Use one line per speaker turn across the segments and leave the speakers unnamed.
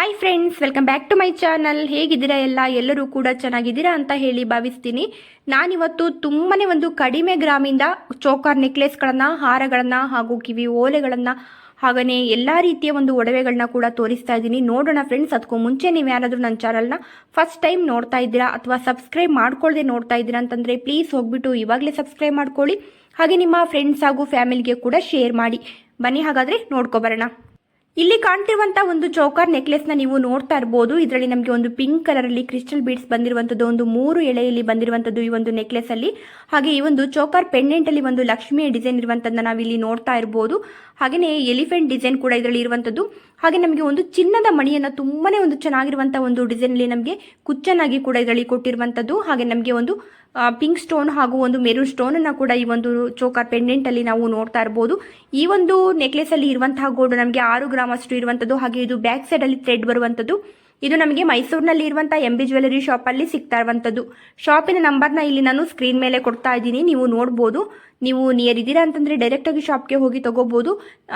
Hi friends welcome back to my channel ಹೇಗಿದ್ದೀರಾ ಎಲ್ಲ? ಎಲ್ಲರೂ ಕೂಡ ಚೆನ್ನಾಗಿದ್ದೀರಾ ಅಂತ ಹೇಳಿ ಭಾವಿಸ್ತೀನಿ. ನಾನಿವತ್ತು ತುಂಬಾ ಒಂದು ಕಡಿಮೆ ಗ್ರಾಮಿಂದ ಚೋಕಾರ್ ನೆಕ್ಲೆಸ್ಗಳನ್ನು, ಹಾರಗಳನ್ನು ಹಾಗೂ ಕಿವಿ ಓಲೆಗಳನ್ನು ಹಾಗೆಯೇ ಎಲ್ಲ ರೀತಿಯ ಒಂದು ಒಡವೆಗಳನ್ನ ಕೂಡ ತೋರಿಸ್ತಾ ಇದ್ದೀನಿ. ನೋಡೋಣ ಫ್ರೆಂಡ್ಸ್ ಅದಕ್ಕೂ ಮುಂಚೆ ನೀವು ಯಾರಾದರೂ ನನ್ನ ಚಾನಲ್ನ ಫಸ್ಟ್ ಟೈಮ್ ನೋಡ್ತಾ ಇದ್ದೀರಾ ಅಥವಾ ಸಬ್ಸ್ಕ್ರೈಬ್ ಮಾಡ್ಕೊಳ್ಳದೆ ನೋಡ್ತಾ ಇದ್ದೀರಾ ಅಂತಂದರೆ ಪ್ಲೀಸ್ ಹೋಗ್ಬಿಟ್ಟು ಇವಾಗಲೇ ಸಬ್ಸ್ಕ್ರೈಬ್ ಮಾಡ್ಕೊಳ್ಳಿ. ಹಾಗೆ ನಿಮ್ಮ ಫ್ರೆಂಡ್ಸ್ ಹಾಗೂ ಫ್ಯಾಮಿಲಿಗೆ ಕೂಡ ಶೇರ್ ಮಾಡಿ. ಬನ್ನಿ ಹಾಗಾದರೆ ನೋಡ್ಕೊಬರೋಣ ಇಲ್ಲಿ ಕಾಣ್ತಿರುವಂತ ಒಂದು ಚೌಕಾರ್ ನೆಕ್ಲೆಸ್ನ ನೀವು ನೋಡ್ತಾ ಇರಬಹುದು ಇದರಲ್ಲಿ ನಮಗೆ ಒಂದು ಪಿಂಕ್ ಕಲರ್ ಅಲ್ಲಿ ಕ್ರಿಸ್ಟಲ್ ಬೀಡ್ಸ್ ಬಂದಿರುವಂತದ್ದು, ಒಂದು ಮೂರು ಎಳೆಯಲ್ಲಿ ಬಂದಿರುವಂತದ್ದು ಈ ಒಂದು ನೆಕ್ಲೆಸ್ ಅಲ್ಲಿ. ಹಾಗೆ ಈ ಒಂದು ಚೌಕಾರ್ ಪೆಂಡೆಂಟ್ ಅಲ್ಲಿ ಒಂದು ಲಕ್ಷ್ಮಿಯ ಡಿಸೈನ್ ಇರುವಂತದ್ದನ್ನ ನಾವು ಇಲ್ಲಿ ನೋಡ್ತಾ ಇರಬಹುದು ಹಾಗೆಯೇ ಎಲಿಫೆಂಟ್ ಡಿಸೈನ್ ಕೂಡ ಇದರಲ್ಲಿ ಇರುವಂತದ್ದು. ಹಾಗೆ ನಮಗೆ ಒಂದು ಚಿನ್ನದ ಮಣಿಯನ್ನ ತುಂಬಾನೇ ಒಂದು ಚೆನ್ನಾಗಿರುವಂತ ಒಂದು ಡಿಸೈನ್ ಅಲ್ಲಿ ನಮಗೆ ಕುಚ್ಚನಾಗಿ ಕೂಡ ಇದರಲ್ಲಿ ಕೊಟ್ಟಿರುವಂತದ್ದು. ಹಾಗೆ ನಮಗೆ ಒಂದು ಪಿಂಕ್ ಸ್ಟೋನ್ ಹಾಗೂ ಒಂದು ಮೆರೂನ್ ಸ್ಟೋನ್ ಅನ್ನ ಕೂಡ ಈ ಒಂದು ಚೋಕ ಪೆಂಡೆಂಟ್ ಅಲ್ಲಿ ನಾವು ನೋಡ್ತಾ ಇರಬಹುದು ಈ ಒಂದು ನೆಕ್ಲೆಸ್ ಅಲ್ಲಿ ಇರುವಂತಹ ಗೋಲ್ಡ್ ನಮಗೆ ಆರು ಗ್ರಾಮ್ ಅಷ್ಟು ಇರುವಂತದ್ದು. ಹಾಗೆ ಇದು ಬ್ಯಾಕ್ ಸೈಡ್ ಅಲ್ಲಿ ಥ್ರೆಡ್ ಬರುವಂತದ್ದು. ಇದು ನಮಗೆ ಮೈಸೂರಿನಲ್ಲಿ ಇರುವಂತಹ ಎಂ ಬಿ ಜ್ಯುವೆಲರಿ ಶಾಪ್ ಅಲ್ಲಿ ಸಿಗ್ತಾ ಇರುವಂತದ್ದು ಶಾಪಿನ ನ ಇಲ್ಲಿ ನಾನು ಸ್ಕ್ರೀನ್ ಮೇಲೆ ಕೊಡ್ತಾ ಇದ್ದೀನಿ. ನೀವು ನೋಡಬಹುದು ನೀವು ನಿಯರ್ ಇದ್ದೀರಾ ಅಂತಂದ್ರೆ ಡೈರೆಕ್ಟ್ ಆಗಿ ಶಾಪ್ಗೆ ಹೋಗಿ ತಗೋಬಹುದು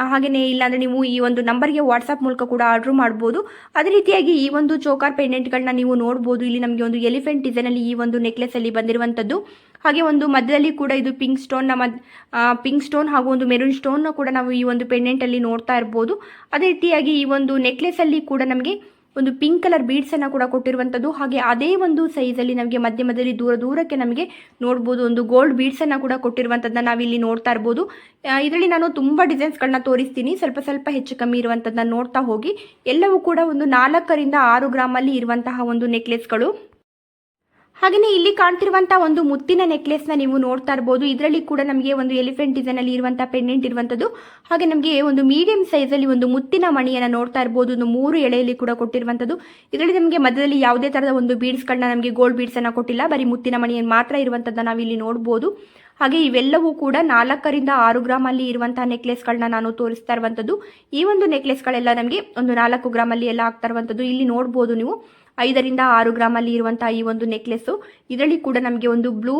ಹಾಗೆಯೇ ಇಲ್ಲಾಂದ್ರೆ ನೀವು ಈ ಒಂದು ನಂಬರ್ಗೆ ವಾಟ್ಸ್ಆಪ್ ಮೂಲಕ ಕೂಡ ಆರ್ಡರ್ ಮಾಡಬಹುದು ಅದೇ ರೀತಿಯಾಗಿ ಈ ಒಂದು ಚೋಕಾರ್ ಪೆಂಡೆಂಟ್ಗಳನ್ನ ನೀವು ನೋಡಬಹುದು ಇಲ್ಲಿ ನಮಗೆ ಒಂದು ಎಲಿಫೆಂಟ್ ಡಿಸೈನ್ ಅಲ್ಲಿ ಈ ಒಂದು ನೆಕ್ಲೆಸ್ ಅಲ್ಲಿ ಬಂದಿರುವಂತದ್ದು ಹಾಗೆ ಒಂದು ಮಧ್ಯದಲ್ಲಿ ಕೂಡ ಇದು ಪಿಂಕ್ ಸ್ಟೋನ್ನ ಮದ್ ಪಿಂಕ್ ಸ್ಟೋನ್ ಹಾಗೂ ಒಂದು ಮೆರೂನ್ ಸ್ಟೋನ್ ಕೂಡ ನಾವು ಈ ಒಂದು ಪೆಂಡೆಂಟ್ ಅಲ್ಲಿ ನೋಡ್ತಾ ಇರಬಹುದು ಅದೇ ರೀತಿಯಾಗಿ ಈ ಒಂದು ನೆಕ್ಲೆಸ್ ಅಲ್ಲಿ ಕೂಡ ನಮಗೆ ಒಂದು ಪಿಂಕ್ ಕಲರ್ ಬೀಡ್ಸ್ ಅನ್ನ ಕೂಡ ಕೊಟ್ಟಿರುವಂತದ್ದು. ಹಾಗೆ ಅದೇ ಒಂದು ಸೈಜ್ ಅಲ್ಲಿ ನಮಗೆ ಮಧ್ಯ ಮಧ್ಯದಲ್ಲಿ ದೂರ ದೂರಕ್ಕೆ ನಮಗೆ ನೋಡ್ಬೋದು, ಒಂದು ಗೋಲ್ಡ್ ಬೀಡ್ಸ್ ಅನ್ನ ಕೂಡ ಕೊಟ್ಟಿರುವಂತದ್ದನ್ನ ನಾವಿಲ್ಲಿ ನೋಡ್ತಾ ಇರ್ಬೋದು. ಇದರಲ್ಲಿ ನಾನು ತುಂಬಾ ಡಿಸೈನ್ಸ್ ಗಳನ್ನ ತೋರಿಸ್ತೀನಿ. ಸ್ವಲ್ಪ ಸ್ವಲ್ಪ ಹೆಚ್ಚು ಕಮ್ಮಿ ಇರುವಂತದ್ದನ್ನ ನೋಡ್ತಾ ಹೋಗಿ. ಎಲ್ಲವೂ ಕೂಡ ಒಂದು ನಾಲ್ಕರಿಂದ ಆರು ಗ್ರಾಮಲ್ಲಿ ಇರುವಂತಹ ಒಂದು ನೆಕ್ಲೆಸ್ಗಳು ಹಾಗೆಯೇ ಇಲ್ಲಿ ಕಾಣ್ತಿರುವಂತಹ ಒಂದು ಮುತ್ತಿನ ನೆಕ್ಲೆಸ್ನ ನೀವು ನೋಡ್ತಾ ಇರಬಹುದು ಇದರಲ್ಲಿ ಕೂಡ ನಮಗೆ ಒಂದು ಎಲಿಫೆಂಟ್ ಡಿಸೈನ್ ಅಲ್ಲಿ ಇರುವಂತಹ ಪೆಂಡೆಂಟ್ ಇರುವಂತದ್ದು. ಹಾಗೆ ನಮಗೆ ಒಂದು ಮೀಡಿಯಂ ಸೈಜ್ ಅಲ್ಲಿ ಒಂದು ಮುತ್ತಿನ ಮಣಿಯನ್ನ ನೋಡ್ತಾ ಇರಬಹುದು ಒಂದು ಮೂರು ಎಳೆಯಲ್ಲಿ ಕೂಡ ಕೊಟ್ಟಿರುವಂತದ್ದು. ಇದರಲ್ಲಿ ನಮಗೆ ಮಧ್ಯದಲ್ಲಿ ಯಾವುದೇ ತರಹದ ಒಂದು ಬೀಡ್ಸ್ ಗಳನ್ನ ನಮಗೆ ಗೋಲ್ಡ್ ಬೀಡ್ಸ್ ಅನ್ನ ಕೊಟ್ಟಿಲ್ಲ. ಬರೀ ಮುತ್ತಿನ ಮಣಿಯನ್ನು ಮಾತ್ರ ಇರುವಂತದ್ದನ್ನ ನಾವು ಇಲ್ಲಿ ನೋಡಬಹುದು ಹಾಗೆ ಇವೆಲ್ಲವೂ ಕೂಡ ನಾಲ್ಕರಿಂದ ಆರು ಗ್ರಾಮ್ ಅಲ್ಲಿ ಇರುವಂತಹ ನೆಕ್ಲೆಸ್ಗಳನ್ನ ನಾನು ತೋರಿಸ್ತಾ ಇರುವಂತದ್ದು. ಈ ಒಂದು ನೆಕ್ಲೆಸ್ಗಳೆಲ್ಲ ನಮಗೆ ಒಂದು ನಾಲ್ಕು ಗ್ರಾಮ್ ಅಲ್ಲಿ ಎಲ್ಲ ಆಗ್ತಾ ಇರುವಂತದ್ದು. ಇಲ್ಲಿ ನೋಡಬಹುದು ನೀವು. ಐದರಿಂದ ಆರು ಗ್ರಾಮಲ್ಲಿ ಇರುವಂತಹ ಈ ಒಂದು ನೆಕ್ಲೆಸ್ ಇದರಲ್ಲಿ ಕೂಡ ನಮಗೆ ಒಂದು ಬ್ಲೂ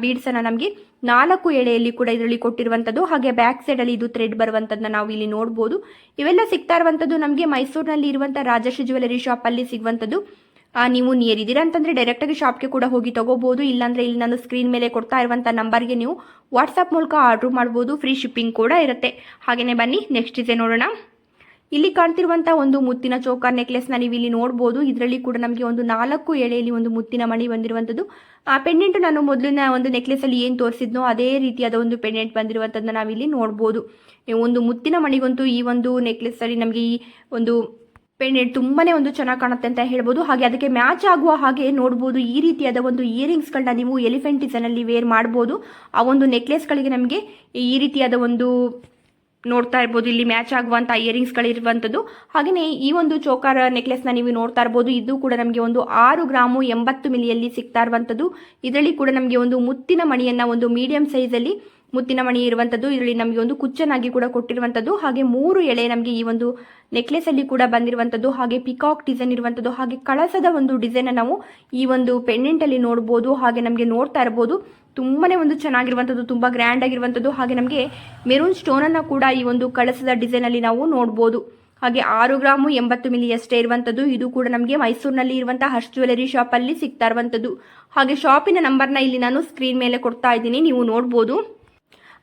ಬೀಡ್ಸ್ ಅನ್ನ ನಮಗೆ ನಾಲ್ಕು ಎಳೆಯಲ್ಲಿ ಕೂಡ ಇದರಲ್ಲಿ ಕೊಟ್ಟಿರುವಂತದ್ದು ಹಾಗೆ ಬ್ಯಾಕ್ ಸೈಡ್ ಅಲ್ಲಿ ಇದು ಥ್ರೆಡ್ ಬರುವಂತದ್ದನ್ನ ನಾವು ಇಲ್ಲಿ ನೋಡಬಹುದು ಇವೆಲ್ಲ ಸಿಗ್ತಾ ಇರುವಂತದ್ದು ನಮಗೆ ಮೈಸೂರಿನಲ್ಲಿ ಇರುವಂತಹ ರಾಜಶ್ರೀ ಜ್ಯುವೆಲರಿ ಶಾಪ್ ಅಲ್ಲಿ ಸಿಗುವಂತದ್ದು ಆ, ನೀವು ನಿಯರ್ ಇದ್ದೀರಾ ಅಂತಂದ್ರೆ ಡೈರೆಕ್ಟ್ ಆಗಿ ಶಾಪ್ಗೆ ಕೂಡ ಹೋಗಿ ತಗೋಬಹುದು ಇಲ್ಲಾಂದ್ರೆ ಇಲ್ಲಿ ನಾನು ಸ್ಕ್ರೀನ್ ಮೇಲೆ ಕೊಡ್ತಾ ಇರುವಂತಹ ನಂಬರ್ಗೆ ನೀವು ವಾಟ್ಸ್ಆಪ್ ಮೂಲಕ ಆರ್ಡರ್ ಮಾಡಬಹುದು ಫ್ರೀ ಶಿಪ್ಪಿಂಗ್ ಕೂಡ ಇರುತ್ತೆ. ಹಾಗೇನೆ ಬನ್ನಿ ನೆಕ್ಸ್ಟ್ ಇದೆ ನೋಡೋಣ. ಇಲ್ಲಿ ಕಾಣ್ತಿರುವಂತಹ ಒಂದು ಮುತ್ತಿನ ಚೌಕ ನೆಕ್ಲೆಸ್ನ ನೀವು ಇಲ್ಲಿ ನೋಡಬಹುದು ಇದರಲ್ಲಿ ಕೂಡ ನಮಗೆ ಒಂದು ನಾಲ್ಕು ಎಳೆಯಲ್ಲಿ ಒಂದು ಮುತ್ತಿನ ಮಣಿ ಬಂದಿರುವಂತದ್ದು. ಆ ಪೆಂಡೆಂಟ್ ನಾನು ಮೊದಲಿನ ಒಂದು ನೆಕ್ಲೆಸ್ ಅಲ್ಲಿ ಏನು ತೋರಿಸಿದ್ನೋ ಅದೇ ರೀತಿಯಾದ ಒಂದು ಪೆಂಡೆಂಟ್ ಬಂದಿರುವಂತದ್ದನ್ನ ನಾವಿಲ್ಲಿ ನೋಡಬಹುದು ಒಂದು ಮುತ್ತಿನ ಮಣಿಗಂತೂ ಈ ಒಂದು ನೆಕ್ಲೆಸ್ ಅಲ್ಲಿ ನಮಗೆ ಈ ಒಂದು ಪೆಂಡೆಂಟ್ ತುಂಬಾನೇ ಒಂದು ಚೆನ್ನಾಗಿ ಕಾಣುತ್ತೆ ಅಂತ ಹೇಳ್ಬೋದು. ಹಾಗೆ ಅದಕ್ಕೆ ಮ್ಯಾಚ್ ಆಗುವ ಹಾಗೆ ನೋಡಬಹುದು ಈ ರೀತಿಯಾದ ಒಂದು ಇಯರಿಂಗ್ಸ್ಗಳನ್ನ ನೀವು ಎಲಿಫೆಂಟ್ ಡಿಸೈನಲ್ಲಿ ವೇರ್ ಮಾಡಬಹುದು ಆ ಒಂದು ನೆಕ್ಲೆಸ್ಗಳಿಗೆ ನಮಗೆ ಈ ರೀತಿಯಾದ ಒಂದು ನೋಡ್ತಾ ಇರ್ಬೋದು. ಇಲ್ಲಿ ಮ್ಯಾಚ್ ಆಗುವಂಥ ಇಯರಿಂಗ್ಸ್ಗಳಿರುವಂಥದ್ದು ಹಾಗೆಯೇ ಈ ಒಂದು ಚೋಕಾರ ನ ನೀವು ನೋಡ್ತಾ ಇರ್ಬೋದು. ಇದು ಕೂಡ ನಮಗೆ ಒಂದು ಆರು ಗ್ರಾಮು ಎಂಬತ್ತು ಮಿಲಿಯಲ್ಲಿ ಸಿಗ್ತಾ ಇರುವಂಥದ್ದು ಇದರಲ್ಲಿ ಕೂಡ ನಮಗೆ ಒಂದು ಮುತ್ತಿನ ಮಣಿಯನ್ನ ಒಂದು ಮೀಡಿಯಂ ಸೈಜಲ್ಲಿ ಮುತ್ತಿನ ಮಣಿ ಇರುವಂಥದ್ದು ಇದರಲ್ಲಿ ನಮಗೆ ಒಂದು ಕುಚ್ಚನಾಗಿ ಕೂಡ ಕೊಟ್ಟಿರುವಂಥದ್ದು ಹಾಗೆ ಮೂರು ಎಳೆ ನಮಗೆ ಈ ಒಂದು ನೆಕ್ಲೆಸ್ ಅಲ್ಲಿ ಕೂಡ ಬಂದಿರುವಂಥದ್ದು ಹಾಗೆ ಪಿಕಾಕ್ ಡಿಸೈನ್ ಇರುವಂಥದ್ದು ಹಾಗೆ ಕಳಸದ ಒಂದು ಡಿಸೈನ್ ನಾವು ಈ ಒಂದು ಪೆಂಡೆಂಟ್ ಅಲ್ಲಿ ನೋಡಬಹುದು ಹಾಗೆ ನಮಗೆ ನೋಡ್ತಾ ಇರಬಹುದು ತುಂಬಾನೇ ಒಂದು ಚೆನ್ನಾಗಿರುವಂಥದ್ದು ತುಂಬಾ ಗ್ರ್ಯಾಂಡ್ ಆಗಿರುವಂಥದ್ದು ಹಾಗೆ ನಮಗೆ ಮೆರೂನ್ ಸ್ಟೋನ್ ಅನ್ನ ಕೂಡ ಈ ಒಂದು ಕಳಸದ ಡಿಸೈನ್ ಅಲ್ಲಿ ನಾವು ನೋಡಬಹುದು ಹಾಗೆ ಆರು ಗ್ರಾಮು ಎಂಬತ್ತು ಮಿಲಿ ಅಷ್ಟೇ ಇರುವಂಥದ್ದು ಇದು ಕೂಡ ನಮಗೆ ಮೈಸೂರಿನಲ್ಲಿ ಇರುವಂತಹ ಹರ್ಷ್ ಜ್ಯುವೆಲರಿ ಶಾಪ್ ಅಲ್ಲಿ ಸಿಗ್ತಾ ಇರುವಂಥದ್ದು ಹಾಗೆ ಶಾಪಿನ ನಂಬರ್ನ ಇಲ್ಲಿ ನಾನು ಸ್ಕ್ರೀನ್ ಮೇಲೆ ಕೊಡ್ತಾ ಇದ್ದೀನಿ, ನೀವು ನೋಡ್ಬೋದು.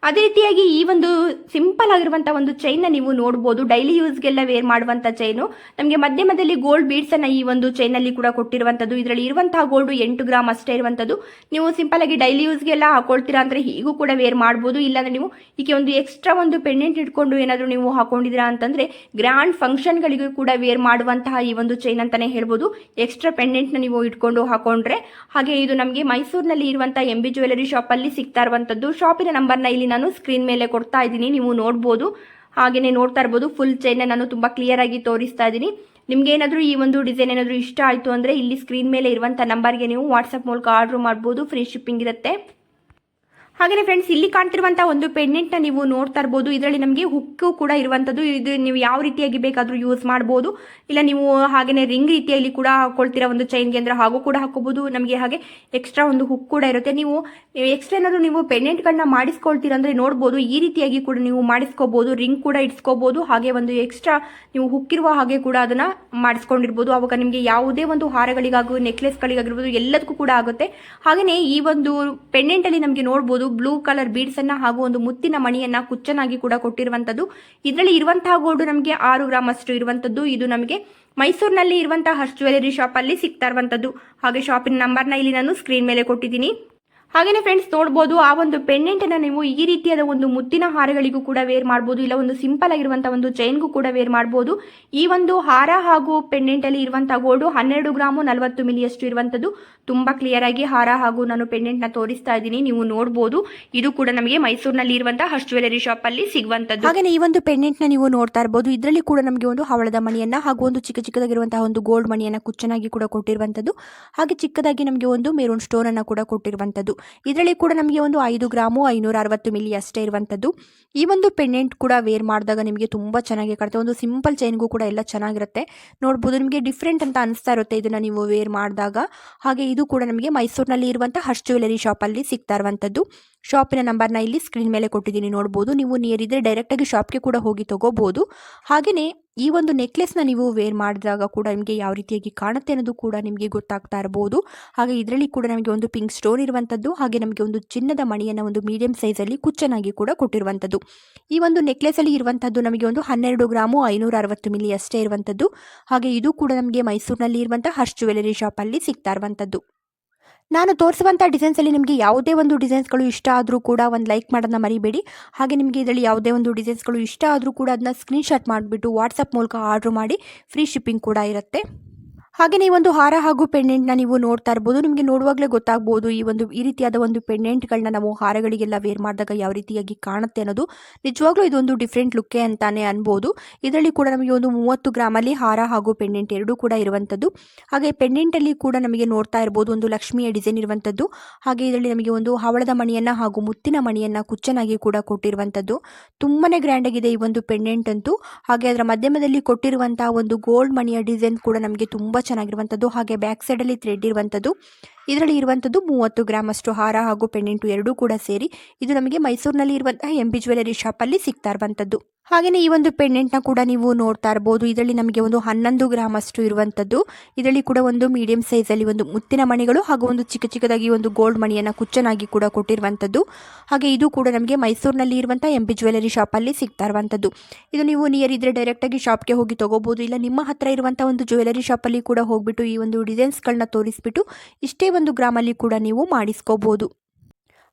ಅದೇ ರೀತಿಯಾಗಿ ಈ ಒಂದು ಸಿಂಪಲ್ ಆಗಿರುವಂತಹ ಒಂದು ಚೈನ್ನ ನೀವು ನೋಡಬಹುದು ಡೈಲಿ ಯೂಸ್ಗೆಲ್ಲ ವೇರ್ ಮಾಡುವಂಥ ಚೈನು ನಮಗೆ ಮಧ್ಯ ಮಧ್ಯದಲ್ಲಿ ಗೋಲ್ಡ್ ಅನ್ನ ಈ ಒಂದು ಚೈನಲ್ಲಿ ಕೂಡ ಕೊಟ್ಟಿರುವಂತದ್ದು ಇದರಲ್ಲಿ ಇರುವಂತಹ ಗೋಲ್ಡ್ ಎಂಟು ಗ್ರಾಮ್ ಅಷ್ಟೇ ಇರುವಂಥದ್ದು. ನೀವು ಸಿಂಪಲ್ ಆಗಿ ಡೈಲಿ ಯೂಸ್ಗೆಲ್ಲ ಹಾಕೊಳ್ತೀರಾ ಅಂದ್ರೆ ಹೀಗೂ ಕೂಡ ವೇರ್ ಮಾಡ್ಬೋದು. ಇಲ್ಲಾಂದ್ರೆ ನೀವು ಈಕೆ ಒಂದು ಎಕ್ಸ್ಟ್ರಾ ಒಂದು ಪೆಂಡೆಂಟ್ ಇಟ್ಕೊಂಡು ಏನಾದರೂ ನೀವು ಹಾಕೊಂಡಿದ್ದೀರಾ ಅಂತಂದ್ರೆ ಗ್ರ್ಯಾಂಡ್ ಫಂಕ್ಷನ್ಗಳಿಗೂ ಕೂಡ ವೇರ್ ಮಾಡುವಂತಹ ಈ ಒಂದು ಚೈನ್ ಅಂತಾನೆ ಹೇಳ್ಬೋದು. ಎಕ್ಸ್ಟ್ರಾ ಪೆಂಡೆಂಟ್ನ ನೀವು ಇಟ್ಕೊಂಡು ಹಾಕೊಂಡ್ರೆ ಹಾಗೆ ಇದು ನಮಗೆ ಮೈಸೂರಿನಲ್ಲಿ ಇರುವಂತಹ ಎಂ ಬಿ ಜ್ಯುವೆಲರಿ ಶಾಪಲ್ಲಿ ಸಿಗ್ತಾ ಇರುವಂಥದ್ದು. ಶಾಪಿನ ನಂಬರ್ನ ಇಲ್ಲಿ ನಾನು ಸ್ಕ್ರೀನ್ ಮೇಲೆ ಕೊಡ್ತಾ ಇದ್ದೀನಿ, ನೀವು ನೋಡ್ಬೋದು. ಹಾಗೆಯೇ ನೋಡ್ತಾ ಇರ್ಬೋದು ಫುಲ್ ಚೈನ್ ನಾನು ತುಂಬ ಕ್ಲಿಯರ್ ಆಗಿ ತೋರಿಸ್ತಾ ಇದ್ದೀನಿ. ನಿಮ್ಗೆ ಏನಾದರೂ ಈ ಒಂದು ಡಿಸೈನ್ ಏನಾದರೂ ಇಷ್ಟ ಆಯಿತು ಅಂದರೆ ಇಲ್ಲಿ ಸ್ಕ್ರೀನ್ ಮೇಲೆ ಇರುವಂಥ ನಂಬರ್ಗೆ ನೀವು ವಾಟ್ಸಪ್ ಮೂಲಕ ಆರ್ಡರ್ ಮಾಡ್ಬೋದು ಫ್ರೀ ಶಿಪ್ಪಿಂಗ್ ಇರುತ್ತೆ. ಹಾಗೆಯೇ ಫ್ರೆಂಡ್ಸ್ ಇಲ್ಲಿ ಕಾಣ್ತಿರುವಂತಹ ಒಂದು ಪೆಂಡೆಂಟ್ನ ನೀವು ನೋಡ್ತಾ ಇರ್ಬೋದು. ಇದರಲ್ಲಿ ನಮಗೆ ಹುಕ್ಕು ಕೂಡ ಇರುವಂಥದ್ದು. ಇದು ನೀವು ಯಾವ ರೀತಿಯಾಗಿ ಬೇಕಾದರೂ ಯೂಸ್ ಮಾಡಬಹುದು ಇಲ್ಲ ನೀವು ಹಾಗೆಯೇ ರಿಂಗ್ ರೀತಿಯಲ್ಲಿ ಕೂಡ ಹಾಕೊಳ್ತೀರಾ ಒಂದು ಚೈನ್ಗೆ ಅಂದ್ರೆ ಹಾಗೂ ಕೂಡ ಹಾಕೋಬಹುದು ನಮಗೆ ಹಾಗೆ ಎಕ್ಸ್ಟ್ರಾ ಒಂದು ಹುಕ್ ಕೂಡ ಇರುತ್ತೆ. ನೀವು ಎಕ್ಸ್ಟ್ರಾ ಏನಾದರೂ ನೀವು ಪೆಂಡೆಂಟ್ಗಳನ್ನ ಮಾಡಿಸ್ಕೊಳ್ತೀರಾ ಅಂದ್ರೆ ನೋಡ್ಬೋದು. ಈ ರೀತಿಯಾಗಿ ಕೂಡ ನೀವು ಮಾಡಿಸ್ಕೋಬಹುದು ರಿಂಗ್ ಕೂಡ ಇಡ್ಸ್ಕೋಬಹುದು ಹಾಗೆ ಒಂದು ಎಕ್ಸ್ಟ್ರಾ ನೀವು ಹುಕ್ಕಿರುವ ಹಾಗೆ ಕೂಡ ಅದನ್ನ ಮಾಡಿಸ್ಕೊಂಡಿರ್ಬೋದು. ಅವಾಗ ನಿಮಗೆ ಯಾವುದೇ ಒಂದು ಹಾರಗಳಿಗಾಗೂ ನೆಕ್ಲೆಸ್ಗಳಿಗಾಗಿರ್ಬೋದು ಎಲ್ಲದಕ್ಕೂ ಕೂಡ ಆಗುತ್ತೆ. ಹಾಗೆಯೇ ಈ ಒಂದು ಪೆಂಡೆಂಟಲ್ಲಿ ನಮಗೆ ನೋಡ್ಬೋದು ಬ್ಲೂ ಕಲರ್ ಬೀಡ್ಸ್ ಅನ್ನ ಹಾಗೂ ಒಂದು ಮುತ್ತಿನ ಮಣಿಯನ್ನ ಕುಚ್ಚನಾಗಿ ಕೂಡ ಕೊಟ್ಟಿರುವಂತದ್ದು. ಇದರಲ್ಲಿ ಇರುವಂತಹ ಗೋಲ್ಡ್ ನಮಗೆ ಆರು ಗ್ರಾಮ್ ಅಷ್ಟು ಇರುವಂತದ್ದು. ಇದು ನಮಗೆ ಮೈಸೂರಿನಲ್ಲಿ ಇರುವಂತಹ ಹರ್ಷ್ ಜ್ಯುವೆಲರಿ ಅಲ್ಲಿ ಸಿಗ್ತಾ ಇರುವಂತದ್ದು. ಹಾಗೆ ಶಾಪಿನ ನಂಬರ್ನ ಇಲ್ಲಿ ನಾನು ಸ್ಕ್ರೀನ್ ಮೇಲೆ ಕೊಟ್ಟಿದ್ದೀನಿ. ಹಾಗೆಯೇ ಫ್ರೆಂಡ್ಸ್ ನೋಡ್ಬೋದು ಆ ಒಂದು ಪೆಂಡೆಂಟ್ ಅನ್ನ ನೀವು ಈ ರೀತಿಯಾದ ಒಂದು ಮುತ್ತಿನ ಹಾರಗಳಿಗೂ ಕೂಡ ವೇರ್ ಮಾಡಬಹುದು ಇಲ್ಲ ಒಂದು ಸಿಂಪಲ್ ಆಗಿರುವಂತಹ ಒಂದು ಚೈನ್ಗೂ ಕೂಡ ವೇರ್ ಮಾಡಬಹುದು ಈ ಒಂದು ಹಾರ ಹಾಗೂ ಪೆಂಡೆಂಟ್ ಅಲ್ಲಿ ಇರುವಂತಹ ಗೋಲ್ಡು ಹನ್ನೆರಡು ಗ್ರಾಮು ನಲವತ್ತು ಮಿಲಿಯಷ್ಟು ಇರುವಂತದ್ದು. ತುಂಬಾ ಕ್ಲಿಯರ್ ಆಗಿ ಹಾರ ಹಾಗೂ ನಾನು ಪೆಂಡೆಂಟ್ನ ತೋರಿಸ್ತಾ ಇದ್ದೀನಿ, ನೀವು ನೋಡಬಹುದು ಇದು ಕೂಡ ನಮಗೆ ಮೈಸೂರಿನಲ್ಲಿ ಇರುವಂತಹ ಹರ್ಷ್ ಜ್ಯುವೆಲರಿ ಶಾಪ್ ಅಲ್ಲಿ ಸಿಗುವಂತದ್ದು. ಹಾಗೆ ಈ ಒಂದು ಪೆಂಡೆಂಟ್ನ ನೀವು ನೋಡ್ತಾ ಇರಬಹುದು ಇದರಲ್ಲಿ ಕೂಡ ನಮಗೆ ಒಂದು ಹವಳದ ಮಣಿಯನ್ನ ಹಾಗೂ ಒಂದು ಚಿಕ್ಕ ಚಿಕ್ಕದಾಗಿರುವಂತಹ ಒಂದು ಗೋಲ್ಡ್ ಮಣಿಯನ್ನ ಕುಚ್ಚನಾಗಿ ಕೂಡ ಕೊಟ್ಟಿರುವಂತದ್ದು. ಹಾಗೆ ಚಿಕ್ಕದಾಗಿ ನಮಗೆ ಒಂದು ಮೇರೂನ್ ಸ್ಟೋನ್ ಅನ್ನ ಕೂಡ ಕೊಟ್ಟಿರುವಂಥದ್ದು ಇದರಲ್ಲಿ ಕೂಡ ನಮಗೆ ಒಂದು ಐದು ಗ್ರಾಮು, ಐನೂರ ಅರವತ್ತು ಮಿಲಿ ಅಷ್ಟೇ ಇರುವಂಥದ್ದು. ಈ ಒಂದು ಪೆಂಡೆಂಟ್ ಕೂಡ ವೇರ್ ಮಾಡಿದಾಗ ನಿಮಗೆ ತುಂಬ ಚೆನ್ನಾಗಿ ಕಾಣುತ್ತೆ. ಒಂದು ಸಿಂಪಲ್ ಚೈನ್ಗೂ ಕೂಡ ಎಲ್ಲ ಚೆನ್ನಾಗಿರುತ್ತೆ. ನೋಡ್ಬೋದು ನಿಮಗೆ ಡಿಫ್ರೆಂಟ್ ಅಂತ ಅನಿಸ್ತಾ ಇರುತ್ತೆ ಇದನ್ನು ನೀವು ವೇರ್ ಮಾಡಿದಾಗ. ಹಾಗೆ ಇದು ಕೂಡ ನಮಗೆ ಮೈಸೂರಿನಲ್ಲಿ ಇರುವಂಥ ಹರ್ಷ್ ಜ್ಯುವೆಲರಿ ಶಾಪಲ್ಲಿ ಸಿಗ್ತಾ ಇರುವಂಥದ್ದು. ಶಾಪಿನ ನಂಬರ್ನ ಇಲ್ಲಿ ಸ್ಕ್ರೀನ್ ಮೇಲೆ ಕೊಟ್ಟಿದ್ದೀನಿ. ನೋಡ್ಬೋದು ನೀವು ನಿಯರ್ ಇದ್ದರೆ ಡೈರೆಕ್ಟಾಗಿ ಶಾಪ್ಗೆ ಕೂಡ ಹೋಗಿ ತೊಗೋಬೋದು. ಹಾಗೆಯೇ ಈ ಒಂದು ನೆಕ್ಲೆಸ್ನ ನೀವು ವೇರ್ ಮಾಡಿದಾಗ ಕೂಡ ನಿಮಗೆ ಯಾವ ರೀತಿಯಾಗಿ ಕಾಣುತ್ತೆ ಅನ್ನೋದು ಕೂಡ ನಿಮಗೆ ಗೊತ್ತಾಗ್ತಾ ಇರಬಹುದು ಹಾಗೆ ಇದರಲ್ಲಿ ಕೂಡ ನಮಗೆ ಒಂದು ಪಿಂಕ್ ಸ್ಟೋನ್ ಇರುವಂಥದ್ದು ಹಾಗೆ ನಮಗೆ ಒಂದು ಚಿನ್ನದ ಮಣಿಯನ್ನು ಒಂದು ಮೀಡಿಯಂ ಸೈಜಲ್ಲಿ ಕುಚ್ಚನಾಗಿ ಕೂಡ ಕೊಟ್ಟಿರುವಂಥದ್ದು ಈ ಒಂದು ನೆಕ್ಲೆಸಲ್ಲಿ ಇರುವಂಥದ್ದು ನಮಗೆ ಒಂದು ಹನ್ನೆರಡು ಗ್ರಾಮು ಐನೂರ ಅರವತ್ತು ಮಿಲಿ ಅಷ್ಟೇ ಇರುವಂಥದ್ದು ಹಾಗೆ ಇದು ಕೂಡ ನಮಗೆ ಮೈಸೂರಿನಲ್ಲಿ ಇರುವಂಥ ಹರ್ಷ್ ಜ್ಯುವೆಲರಿ ಶಾಪಲ್ಲಿ ಸಿಗ್ತಾ ಇರುವಂಥದ್ದು ನಾನು ತೋರಿಸುವಂಥ ಡಿಸೈನ್ಸಲ್ಲಿ ನಿಮಗೆ ಯಾವುದೇ ಒಂದು ಡಿಸೈನ್ಸ್ಗಳು ಇಷ್ಟ ಆದರೂ ಕೂಡ ಒಂದು ಲೈಕ್ ಮಾಡೋದನ್ನ ಮರಿಬೇಡಿ. ಹಾಗೆ ನಿಮಗೆ ಇದರಲ್ಲಿ ಯಾವುದೇ ಒಂದು ಡಿಸೈನ್ಸ್ಗಳು ಇಷ್ಟ ಆದರೂ ಕೂಡ ಅದನ್ನ ಸ್ಕ್ರೀನ್ಶಾಟ್ ಮಾಡಿಬಿಟ್ಟು ವಾಟ್ಸಪ್ ಮೂಲಕ ಆರ್ಡ್ರ್ ಮಾಡಿ ಫ್ರೀ ಶಿಪ್ಪಿಂಗ್ ಕೂಡ ಇರುತ್ತೆ. ಹಾಗೆ ಈ ಒಂದು ಹಾರ ಹಾಗೂ ಪೆಂಡೆಂಟ್ನ ನೀವು ನೋಡ್ತಾ ಇರ್ಬೋದು. ನಿಮಗೆ ನೋಡುವಾಗಲೇ ಗೊತ್ತಾಗ್ಬೋದು, ಈ ಒಂದು, ಈ ರೀತಿಯಾದ ಒಂದು ಪೆಂಡೆಂಟ್ಗಳನ್ನ ನಾವು ಹಾರಗಳಿಗೆಲ್ಲ ವೇರ್ ಮಾಡಿದಾಗ ಯಾವ ರೀತಿಯಾಗಿ ಕಾಣುತ್ತೆ ಅನ್ನೋದು. ನಿಜವಾಗ್ಲೂ ಇದೊಂದು ಡಿಫ್ರೆಂಟ್ ಲುಕ್ಕೆ ಅಂತಾನೆ ಅನ್ಬೋದು. ಇದರಲ್ಲಿ ಕೂಡ ನಮಗೆ ಒಂದು ಮೂವತ್ತು ಗ್ರಾಮಲ್ಲಿ ಹಾರ ಹಾಗೂ ಪೆಂಡೆಂಟ್ ಎರಡೂ ಕೂಡ ಇರುವಂಥದ್ದು. ಹಾಗೆ ಪೆಂಡೆಂಟಲ್ಲಿ ಕೂಡ ನಮಗೆ ನೋಡ್ತಾ ಇರ್ಬೋದು, ಒಂದು ಲಕ್ಷ್ಮಿಯ ಡಿಸೈನ್ ಇರುವಂಥದ್ದು. ಹಾಗೆ ಇದರಲ್ಲಿ ನಮಗೆ ಒಂದು ಹವಳದ ಮಣಿಯನ್ನು ಹಾಗೂ ಮುತ್ತಿನ ಮಣಿಯನ್ನು ಕುಚ್ಚನಾಗಿ ಕೂಡ ಕೊಟ್ಟಿರುವಂಥದ್ದು. ತುಂಬಾ ಗ್ರ್ಯಾಂಡಾಗಿದೆ ಈ ಒಂದು ಪೆಂಡೆಂಟ್ ಅಂತೂ. ಹಾಗೆ ಅದರ ಮಧ್ಯಮದಲ್ಲಿ ಕೊಟ್ಟಿರುವಂತಹ ಒಂದು ಗೋಲ್ಡ್ ಮಣಿಯ ಡಿಸೈನ್ ಕೂಡ ನಮಗೆ ತುಂಬ ಚೆನ್ನಾಗಿರುವಂಥದ್ದು ಹಾಗೆ ಬ್ಯಾಕ್ ಸೈಡಲ್ಲಿ ಥ್ರೆಡ್ ಇರುವಂಥದ್ದು. ಇದರಲ್ಲಿ ಇರುವಂಥದ್ದು ಮೂವತ್ತು ಗ್ರಾಮ್ ಅಷ್ಟು ಹಾರ ಹಾಗೂ ಪೆಂಡೆಂಟು ಎರಡೂ ಕೂಡ ಸೇರಿ ಇದು ನಮಗೆ ಮೈಸೂರಿನಲ್ಲಿ ಇರುವಂತಹ ಎಂ ಬಿ ಜ್ಯುವೆಲರಿ ಶಾಪಲ್ಲಿ ಸಿಗ್ತಾ ಇರುವಂಥದ್ದು. ಹಾಗೆಯೇ ಈ ಒಂದು ಪೆಂಡೆಂಟ್ನ ಕೂಡ ನೀವು ನೋಡ್ತಾ ಇರ್ಬೋದು. ಇದರಲ್ಲಿ ನಮಗೆ ಒಂದು ಹನ್ನೊಂದು ಗ್ರಾಮ್ ಅಷ್ಟು ಇರುವಂಥದ್ದು. ಇದರಲ್ಲಿ ಕೂಡ ಒಂದು ಮೀಡಿಯಂ ಸೈಜಲ್ಲಿ ಒಂದು ಮುತ್ತಿನ ಮಣಿಗಳು ಹಾಗೂ ಒಂದು ಚಿಕ್ಕ ಚಿಕ್ಕದಾಗಿ ಒಂದು ಗೋಲ್ಡ್ ಮಣಿಯನ್ನು ಕುಚ್ಚನಾಗಿ ಕೂಡ ಕೊಟ್ಟಿರುವಂಥದ್ದು. ಹಾಗೆ ಇದು ಕೂಡ ನಮಗೆ ಮೈಸೂರಿನಲ್ಲಿ ಇರುವಂಥ ಎಂ ಬಿ ಜ್ಯುವೆಲರಿ ಶಾಪಲ್ಲಿ ಸಿಗ್ತಾ ಇರುವಂಥದ್ದು. ಇದು ನೀವು ನಿಯರ್ ಇದ್ದರೆ ಡೈರೆಕ್ಟಾಗಿ ಶಾಪ್ಗೆ ಹೋಗಿ ತೊಗೋಬೋದು. ಇಲ್ಲ ನಿಮ್ಮ ಹತ್ರ ಇರುವಂಥ ಒಂದು ಜ್ಯುವೆಲರಿ ಶಾಪಲ್ಲಿ ಕೂಡ ಹೋಗ್ಬಿಟ್ಟು ಈ ಒಂದು ಡಿಸೈನ್ಸ್ಗಳನ್ನ ತೋರಿಸ್ಬಿಟ್ಟು ಇಷ್ಟೇ ಒಂದು ಗ್ರಾಮಲ್ಲಿ ಕೂಡ ನೀವು ಮಾಡಿಸ್ಕೋಬೋದು.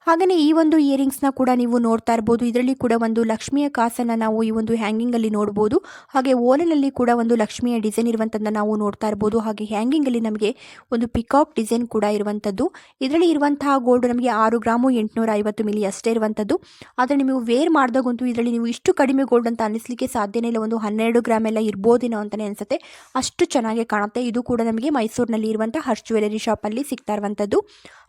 ಹಾಗೆಯೇ ಈ ಒಂದು ಇಯರಿಂಗ್ಸ್ನ ಕೂಡ ನೀವು ನೋಡ್ತಾ ಇರ್ಬೋದು. ಇದರಲ್ಲಿ ಕೂಡ ಒಂದು ಲಕ್ಷ್ಮಿಯ ಕಾಸನ್ನು ನಾವು ಈ ಒಂದು ಹ್ಯಾಂಗಿಂಗಲ್ಲಿ ನೋಡ್ಬೋದು. ಹಾಗೆ ಓಲೆನಲ್ಲಿ ಕೂಡ ಒಂದು ಲಕ್ಷ್ಮಿಯ ಡಿಸೈನ್ ಇರುವಂಥದ್ದನ್ನು ನಾವು ನೋಡ್ತಾ ಇರ್ಬೋದು. ಹಾಗೆ ಹ್ಯಾಂಗಿಂಗಲ್ಲಿ ನಮಗೆ ಒಂದು ಪಿಕಾಕ್ ಡಿಸೈನ್ ಕೂಡ ಇರುವಂಥದ್ದು ಇದರಲ್ಲಿ ಇರುವಂತಹ ಗೋಲ್ಡ್ ನಮಗೆ ಆರು ಗ್ರಾಮು ಎಂಟುನೂರ ಐವತ್ತು ಮಿಲಿ ಅಷ್ಟೇ ಇರುವಂಥದ್ದು ಆದರೆ ನೀವು ವೇರ್ ಮಾಡಿದಾಗಂತೂ ಇದರಲ್ಲಿ ನೀವು ಇಷ್ಟು ಕಡಿಮೆ ಗೋಲ್ಡ್ ಅಂತ ಅನ್ನಿಸ್ಲಿಕ್ಕೆ ಸಾಧ್ಯನೇ ಇಲ್ಲ. ಒಂದು ಹನ್ನೆರಡು ಗ್ರಾಮ್ ಎಲ್ಲ ಇರ್ಬೋದೇನೋ ಅಂತಲೇ ಅನಿಸುತ್ತೆ. ಅಷ್ಟು ಚೆನ್ನಾಗಿ ಕಾಣುತ್ತೆ. ಇದು ಕೂಡ ನಮಗೆ ಮೈಸೂರಿನಲ್ಲಿ ಇರುವಂಥ ಹರ್ಷ್ ಜ್ಯುವೆಲರಿ ಶಾಪಲ್ಲಿ ಸಿಗ್ತಾ ಇರುವಂಥದ್ದು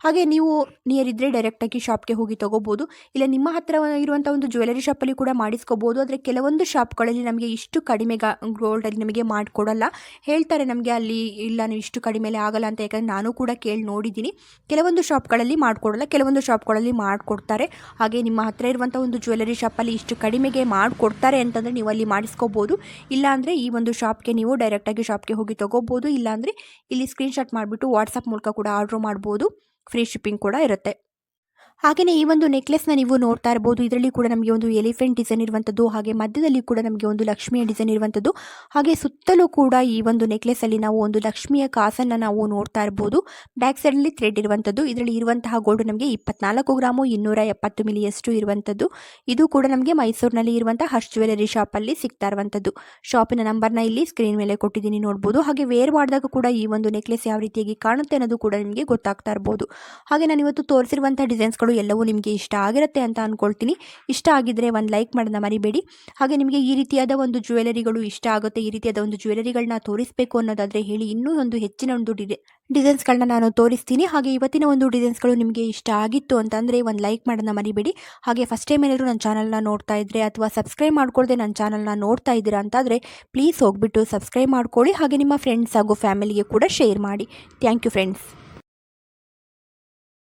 ಹಾಗೆ ನೀವು ನಿಯರ್ ಇದ್ದರೆ ಡೈರೆಕ್ಟಾಗಿ ಶಾಪ್ಗೆ ಹೋಗಿ ತಗೋಬಹುದು ಇಲ್ಲ, ನಿಮ್ಮ ಹತ್ರ ಇರುವಂಥ ಒಂದು ಜ್ಯುವೆಲರಿ ಶಾಪಲ್ಲಿ ಕೂಡ ಮಾಡಿಸ್ಕೋಬೋದು. ಆದರೆ ಕೆಲವೊಂದು ಶಾಪ್ಗಳಲ್ಲಿ ನಮಗೆ ಇಷ್ಟು ಕಡಿಮೆ ಗೋಲ್ಡಲ್ಲಿ ನಮಗೆ ಮಾಡಿಕೊಡಲ್ಲ. ಹೇಳ್ತಾರೆ ನಮಗೆ ಅಲ್ಲಿ, ಇಲ್ಲ, ನೀವು ಇಷ್ಟು ಕಡಿಮೆಲೆ ಆಗಲ್ಲ ಅಂತ. ಯಾಕಂದರೆ ನಾನು ಕೂಡ ಕೇಳಿ ನೋಡಿದ್ದೀನಿ. ಕೆಲವೊಂದು ಶಾಪ್ಗಳಲ್ಲಿ ಮಾಡಿಕೊಡಲ್ಲ, ಕೆಲವೊಂದು ಶಾಪ್ಗಳಲ್ಲಿ ಮಾಡಿಕೊಡ್ತಾರೆ. ಹಾಗೆ ನಿಮ್ಮ ಹತ್ರ ಇರುವಂಥ ಒಂದು ಜ್ಯುವೆಲರಿ ಶಾಪಲ್ಲಿ ಇಷ್ಟು ಕಡಿಮೆಗೆ ಮಾಡಿಕೊಡ್ತಾರೆ ಅಂತಂದರೆ ನೀವು ಅಲ್ಲಿ ಮಾಡಿಸ್ಕೋಬೋದು. ಇಲ್ಲಾಂದರೆ ಈ ಒಂದು ಶಾಪ್ಗೆ ನೀವು ಡೈರೆಕ್ಟಾಗಿ ಶಾಪ್ಗೆ ಹೋಗಿ ತೊಗೋಬೋದು. ಇಲ್ಲಾಂದರೆ ಇಲ್ಲಿ ಸ್ಕ್ರೀನ್ಶಾಟ್ ಮಾಡಿಬಿಟ್ಟು ವಾಟ್ಸಪ್ ಮೂಲಕ ಕೂಡ ಆರ್ಡ್ರ್ ಮಾಡ್ಬೋದು. ಫ್ರೀ ಶಿಪ್ಪಿಂಗ್ ಕೂಡ ಇರುತ್ತೆ. ಹಾಗೆಯೇ ಈ ಒಂದು ನೆಕ್ಲೆಸ್ನ ನೀವು ನೋಡ್ತಾ ಇರ್ಬೋದು. ಇದರಲ್ಲಿ ಕೂಡ ನಮಗೆ ಒಂದು ಎಲಿಫೆಂಟ್ ಡಿಸೈನ್ ಇರುವಂಥದ್ದು ಹಾಗೆ ಮಧ್ಯದಲ್ಲಿ ಕೂಡ ನಮಗೆ ಒಂದು ಲಕ್ಷ್ಮಿಯ ಡಿಸೈನ್ ಇರುವಂಥದ್ದು ಹಾಗೆ ಸುತ್ತಲೂ ಕೂಡ ಈ ಒಂದು ನೆಕ್ಲೆಸಲ್ಲಿ ನಾವು ಒಂದು ಲಕ್ಷ್ಮಿಯ ಕಾಸನ್ನು ನಾವು ನೋಡ್ತಾ ಇರ್ಬೋದು. ಬ್ಯಾಕ್ ಸೈಡಲ್ಲಿ ಥ್ರೆಡ್ ಇರುವಂಥದ್ದು ಇದರಲ್ಲಿ ಇರುವಂತಹ ಗೋಲ್ಡ್ ನಮಗೆ ಇಪ್ಪತ್ನಾಲ್ಕು ಗ್ರಾಮು ಇನ್ನೂರ ಎಪ್ಪತ್ತು ಮಿಲಿಯಷ್ಟು ಇರುವಂಥದ್ದು ಇದು ಕೂಡ ನಮಗೆ ಮೈಸೂರಿನಲ್ಲಿ ಇರುವಂಥ ಹರ್ಷ್ ಜ್ಯುವೆಲರಿ ಶಾಪಲ್ಲಿ ಸಿಗ್ತಾ ಇರುವಂಥದ್ದು ಶಾಪಿನ ನಂಬರ್ನ ಇಲ್ಲಿ ಸ್ಕ್ರೀನ್ ಮೇಲೆ ಕೊಟ್ಟಿದ್ದೀನಿ ನೋಡ್ಬೋದು. ಹಾಗೆ ವೇರ್ ಮಾಡಿದಾಗ ಕೂಡ ಈ ಒಂದು ನೆಕ್ಲೆಸ್ ಯಾವ ರೀತಿಯಾಗಿ ಕಾಣುತ್ತೆ ಅನ್ನೋದು ಕೂಡ ನಿಮಗೆ ಗೊತ್ತಾಗ್ತಾ ಇರ್ಬೋದು. ಹಾಗೆ ನಾನು ಇವತ್ತು ತೋರಿಸಿರುವಂಥ ಡಿಸೈನ್ಸ್ಗಳು ಡಿಸೈನ್ಸ್ಗಳು ಎಲ್ಲವೂ ನಿಮಗೆ ಇಷ್ಟ ಆಗಿರುತ್ತೆ ಅಂತ ಅಂದ್ಕೊಳ್ತೀನಿ ಇಷ್ಟ ಆಗಿದ್ದರೆ ಒಂದು ಲೈಕ್ ಮಾಡೋದನ್ನ ಮರಿಬೇಡಿ. ಹಾಗೆ ನಿಮಗೆ ಈ ರೀತಿಯಾದ ಒಂದು ಜ್ಯುವೆಲರಿಗಳು ಇಷ್ಟ ಆಗುತ್ತೆ, ಈ ರೀತಿಯಾದ ಒಂದು ಜ್ಯುವೆಲರಿಗಳನ್ನ ತೋರಿಸಬೇಕು ಅನ್ನೋದಾದರೆ ಹೇಳಿ ಇನ್ನೂ ಒಂದು ಹೆಚ್ಚಿನ ಒಂದು ಡಿ ಡಿಸೈನ್ಸ್ಗಳನ್ನ ನಾನು ತೋರಿಸ್ತೀನಿ. ಹಾಗೆ ಇವತ್ತಿನ ಒಂದು ಡಿಸೈನ್ಸ್ಗಳು ನಿಮಗೆ ಇಷ್ಟ ಆಗಿತ್ತು ಅಂತಂದರೆ ಒಂದು ಲೈಕ್ ಮಾಡೋದನ್ನ ಮರಿಬೇಡಿ. ಹಾಗೆ ಫಸ್ಟ್ ಟೈಮ್ ಏನಾದರೂ ನನ್ನ ಚಾನಲ್ನ ನೋಡ್ತಾ ಇದ್ದರೆ ಅಥವಾ ಸಬ್ಸ್ಕ್ರೈಬ್ ಮಾಡ್ಕೊಳ್ಳದೆ ನನ್ನ ಚಾನಲ್ನ ನೋಡ್ತಾ ಇದ್ದೀರಾ ಅಂತಾದರೆ ಪ್ಲೀಸ್ ಹೋಗ್ಬಿಟ್ಟು ಸಬ್ಸ್ಕ್ರೈಬ್ ಮಾಡ್ಕೊಳ್ಳಿ. ಹಾಗೆ ನಿಮ್ಮ ಫ್ರೆಂಡ್ಸ್ ಹಾಗೂ ಫ್ಯಾಮಿಲಿಗೆ ಕೂಡ ಶೇರ್ ಮಾಡಿ. Thank you friends